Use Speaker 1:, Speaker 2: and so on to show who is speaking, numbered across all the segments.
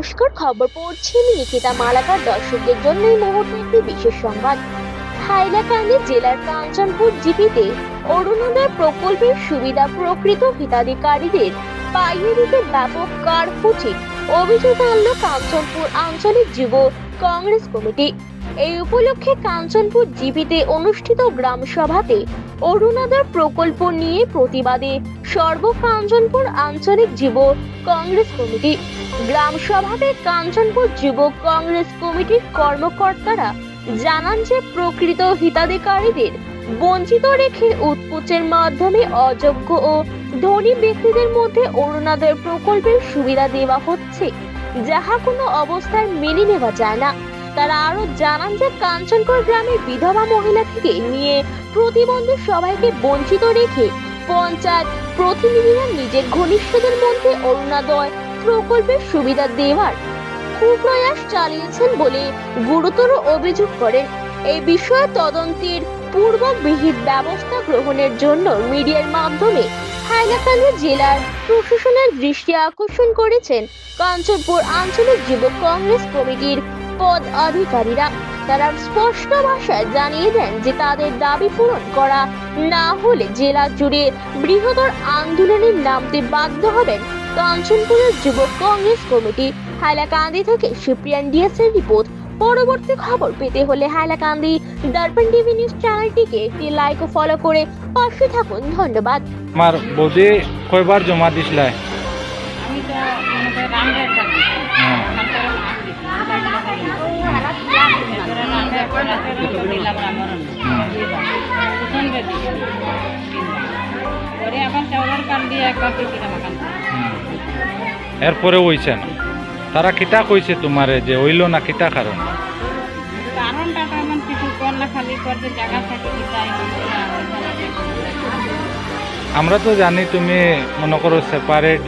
Speaker 1: নমস্কার খবর পড়ছি আমি নিকিতা মালাকার দর্শকদের জন্য এই মুহূর্তে একটি বিশেষ সংবাদ। হাইলাকান্দি জেলার কাঞ্চনপুর জিপিতে অরুণোদয় প্রকল্পের সুবিধা প্রকৃত হিতাধিকারীদের পাইয়ে দিতে ব্যাপক কারফুচি। অভিযোগ আনল কাঞ্চনপুর আঞ্চলিক যুব কংগ্রেস কমিটি। এই উপলক্ষে কাঞ্চনপুর জিবিতে অনুষ্ঠিত গ্রাম সভাতে অরুণোদয় প্রকল্প নিয়ে প্রতিবাদে সর্ব কাঞ্চনপুর আঞ্চলিক যুব কংগ্রেস কমিটি। গ্রাম সভাতে কাঞ্চনপুর যুব কংগ্রেস কমিটির কর্মকর্তারা জানান যে প্রকৃত হিতাধিকারীদের বঞ্চিত রেখে উৎকুচের মাধ্যমে অযোগ্য ও ধনী ব্যক্তিদের মধ্যে অরুণোদয় প্রকল্পের সুবিধা দেওয়া হচ্ছে, যাহা কোনো অবস্থায় মেনে নেওয়া যায় না। তারা আরও জানান যে কাঞ্চনপুর গ্রামের বিধবা মহিলা থেকে নিয়ে প্রতিবন্ধী সবাইকে বঞ্চিত রেখে পঞ্চায়েত প্রতিনিধিরা নিজের ঘনিষ্ঠদের মধ্যে অরুণাদয় প্রকল্পের সুবিধা দেওয়ার কুপ্রয়াস চালিয়েছেন বলে গুরুতর অভিযোগ করেন। এই বিষয়ে তদন্তের পূর্ব বিহিত ব্যবস্থা গ্রহণের জন্য মিডিয়ার মাধ্যমে হাইলাকান্দি জেলার প্রশাসনের দৃষ্টি আকর্ষণ করেছেন কাঞ্চনপুর আঞ্চলিক যুব কংগ্রেস কমিটির পদ আধিকারীরা তারা স্পষ্ট ভাষায় জানিয়ে দেন যে তাদের দাবি পূরণ করা না হলে জেলা জুড়ে বৃহত্তর আন্দোলনে নামতে বাধ্য হবেন কাঞ্চনপুরের যুব কংগ্রেস কমিটি। হাইলাকান্দি থেকে সুপ্রিয়ান ডিএসের রিপোর্ট। পরবর্তী খবর পেতে হলে হাইলাকান্দি দর্পণ টিভি নিউজ চ্যানেলটিকে একটি লাইক ও ফলো করে পাশে থাকুন। ধন্যবাদ।
Speaker 2: আমার বৌদি কয়বার জমা দিছিলাই
Speaker 3: আমি তো এরপরে
Speaker 2: হইছে না। তারা কিতা কইছে তোমারে যে হইল না কিতা কারণ?
Speaker 3: কারণটা তো এমন কিছু কর খালি করতে জায়গা থাকে
Speaker 2: আমরা তো জানি তুমি মনে করো সেপারেট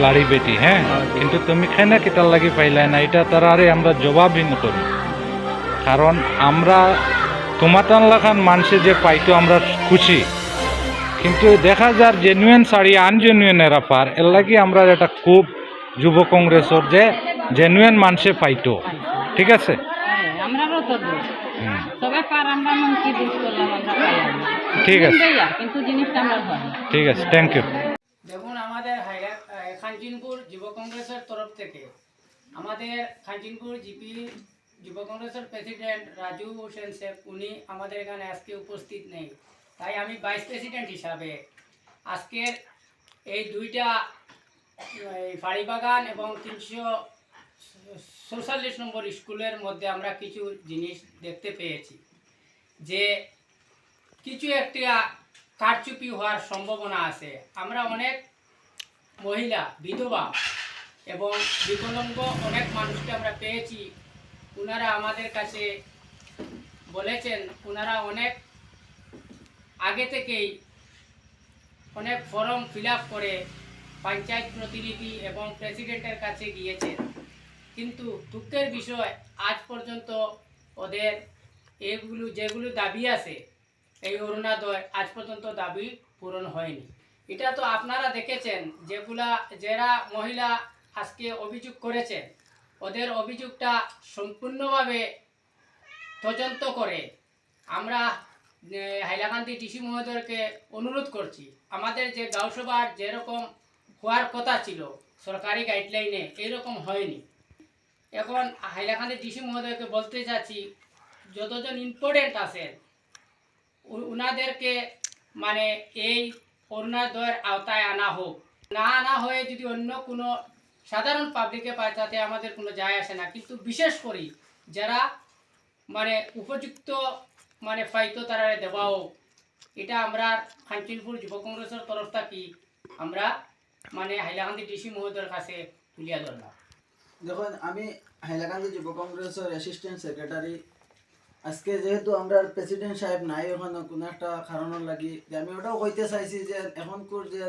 Speaker 2: লাড়ি বেটি হ্যাঁ? কিন্তু তুমি খেনে কিতার লাগি পাইলাই না? এটা তারা আরে আমরা জবাবই নকরি কারণ আমরা তোমাতান লাখান মানুষে যে পাইতো আমরা খুশি। কিন্তু দেখা যার জেনুইন শাড়ি আনজেনুইন এরা পার এর লাগি আমরা এটা খুব যুব কংগ্রেসর যে জেনুইন মানুষে পাইতো। ঠিক আছে। ঠিক আছে। ঠিক আছে থ্যাংক ইউ
Speaker 4: দেখুন আমাদের খানচিনপুর যুব কংগ্রেসের তরফ থেকে আমাদের খানচিনপুর জিপি যুব কংগ্রেসের প্রেসিডেন্ট রাজু হোসেন শেখ উনি আমাদের এখানে আজকে উপস্থিত নেই। তাই আমি ভাইস প্রেসিডেন্ট হিসাবে আজকের এই দুইটা, এই ফাড়িবাগান এবং তিনশো চৌচল্লিশ নম্বর স্কুলের মধ্যে আমরা কিছু জিনিস দেখতে পেয়েছি যে কিছু একটা কারচুপি হওয়ার সম্ভাবনা আছে আমরা অনেক মহিলা বিধবা এবং বিকলাঙ্গ অনেক মানুষকে আমরা পেয়েছি ওনারা আমাদের কাছে বলেছেন ওনারা অনেক আগে থেকেই অনেক ফর্ম ফিল করে পঞ্চায়েত প্রতিনিধি এবং প্রেসিডেন্টের কাছে গিয়েছেন। কিন্তু দুঃখের বিষয়, আজ পর্যন্ত ওদের এগুলো, যেগুলো দাবি আছে, এই অরুণাদয় আজ পর্যন্ত দাবি পূরণ হয়নি। এটা তো আপনারা দেখেছেন, যেগুলা, যারা মহিলা আজকে অভিযোগ করেছেন ওদের অভিযোগটা সম্পূর্ণভাবে তদন্ত করে। আমরা হাইলাকান্দি ডিসি মহোদয়কে অনুরোধ করছি, আমাদের যে গাঁওসভার যেরকম হওয়ার কথা ছিল, সরকারি গাইডলাইনে এইরকম হয়নি। এখন হাইলাকান্দি ডিসি মহোদয়কে বলতে চাচ্ছি, যতজন ইম্পর্টেন্ট আছেন উনাদেরকে মানে এই অরুণোদয়ের আওতায় আনা হোক। না আনা হয়ে যদি অন্য কোনো সাধারণ পাবলিকে পায়, তাতে আমাদের কোনো যায় আসে না। কিন্তু বিশেষ করি যারা মানে উপযুক্ত মানে পাইতো, তারা দেওয়া হোক এটা আমরা খানচিনপুর যুব কংগ্রেসের তরফ থাকি, আমরা মানে হাইলাকান্দি ডিসি মহোদয়ের কাছে তুলিয়া ধরলাম।
Speaker 5: দেখুন, আমি হাইলাকান্দি যুব কংগ্রেসের অ্যাসিস্ট্যান্ট সেক্রেটারি আজকে যেহেতু আমরা প্রেসিডেন্ট সাহেব নাই, ওখানে কোনো একটা কারণের লাগি আমি ওটাও কইতে চাইছি যে এখনকার যে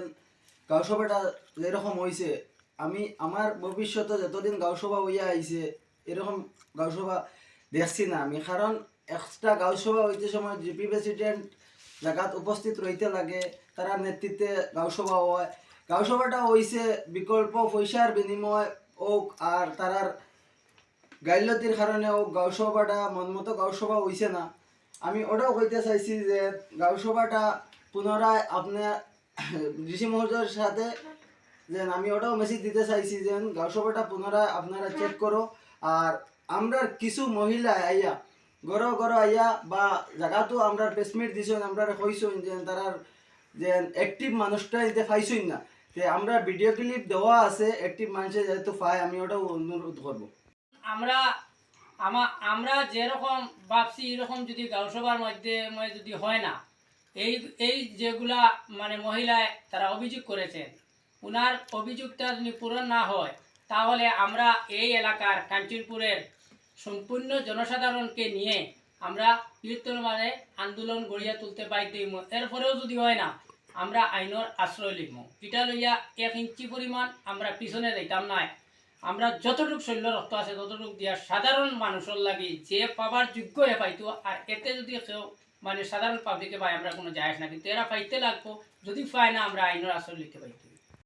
Speaker 5: গাঁওসভাটা যেরকম হয়েছে আমি আমার ভবিষ্যতে যতদিন গাঁওসভা হইয়া আইছে এরকম গাঁওসভা দেখছি না আমি। কারণ এক্সট্রা গাঁওসভা হইতে সময় জিপি প্রেসিডেন্ট জায়গাত উপস্থিত রইতে লাগে তারা নেতৃত্বে গাঁওসভা হয়। গাঁওসভাটা হইছে বিকল্প পয়সার বিনিময় হোক আর তারার গাইলতির কারণে ও গাঁওসভাটা মনমতো গাঁওসভা হইছে না। আমি ওটাও কইতে চাইছি যে গাঁওসভাটা পুনরায় আপনার ঋষি মহোদয়ের সাথে যে আমি ওটাও মেসেজ দিতে চাইছি যে গাঁওসভাটা পুনরায় আপনারা চেক করো। আর আমরা কিছু মহিলা আইয়া গড় গড় আইয়া বা জায়গাতো আমরা প্রেসমিট দিছেন আমরা কইছেন যে তারার যে অ্যাক্টিভ মানুষটা এতে পাইছই না যে আমরা ভিডিও ক্লিপ দেওয়া আছে অ্যাক্টিভ মানুষের যেহেতু পায় আমি ওটাও অনুরোধ করব।
Speaker 4: আমরা আমা আমরা যেরকম ভাবছি এরকম যদি গাঁওসভার মধ্যে মধ্যে যদি হয় না এই এই যেগুলা মানে মহিলায় তারা অভিযোগ করেছেন উনার অভিযোগটা যদি পূরণ না হয়, তাহলে আমরা এই এলাকার কাঞ্চনপুরের সম্পূর্ণ জনসাধারণকে নিয়ে আমরা বৃহত্তরভাবে আন্দোলন গড়িয়া তুলতে হইম এরপরেও যদি হয় না, আমরা আইনের আশ্রয় লিখব এটা লইয়া এক ইঞ্চি পরিমাণ আমরা পিছনে যাইতাম নাই। আমরা যতটুকু শৈল্য রক্ত আছে, ততটুকু দিয়া সাধারণ মানুষের লাগি যে পাবার যোগ্য এ পাইতো, আর এতে যদি কেউ মানে সাধারণ পাবলিকে পাই, আমরা কোনো যায় না। কিন্তু এরা পাইতে লাগবো। যদি পায় না, আমরা আইনের আশ্রয় লিখতে পাইতো।